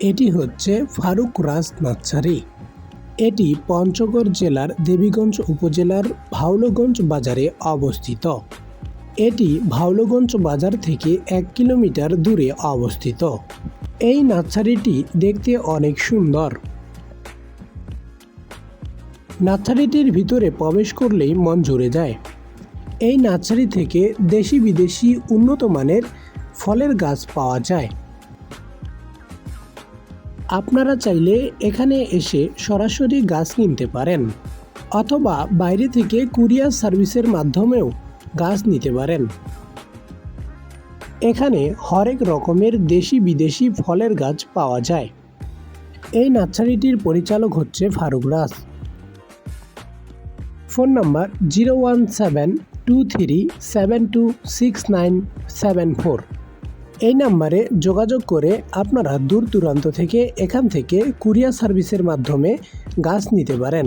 এটি হচ্ছে ফারুক রাজ নার্সারি এটি পঞ্চগড় জেলার দেবীগঞ্জ উপজেলার ভাওলগঞ্জ বাজারে অবস্থিত। এটি ভাওলগঞ্জ বাজার থেকে এক কিলোমিটার দূরে অবস্থিত। এই নার্সারিটি দেখতে অনেক সুন্দর। নার্সারিটির ভিতরে প্রবেশ করলেই মন জুড়ে যায়। এই নার্সারি থেকে দেশি বিদেশি উন্নত মানের ফলের গাছ পাওয়া যায়। আপনারা চাইলে এখানে এসে সরাসরি গাছ কিনতে পারেন, অথবা বাইরে থেকে কুরিয়ার সার্ভিসের মাধ্যমেও গাছ নিতে পারেন। এখানে হরেক রকমের দেশি বিদেশি ফলের গাছ পাওয়া যায়। এই নার্সারিটির পরিচালক হচ্ছে Farooq Raj phone number zero one seven two three seven two six nine seven four. এই নাম্বারে যোগাযোগ করে আপনারা দূর দূরান্ত থেকে এখান থেকে কুরিয়ার সার্ভিসের মাধ্যমে গাছ নিতে পারেন।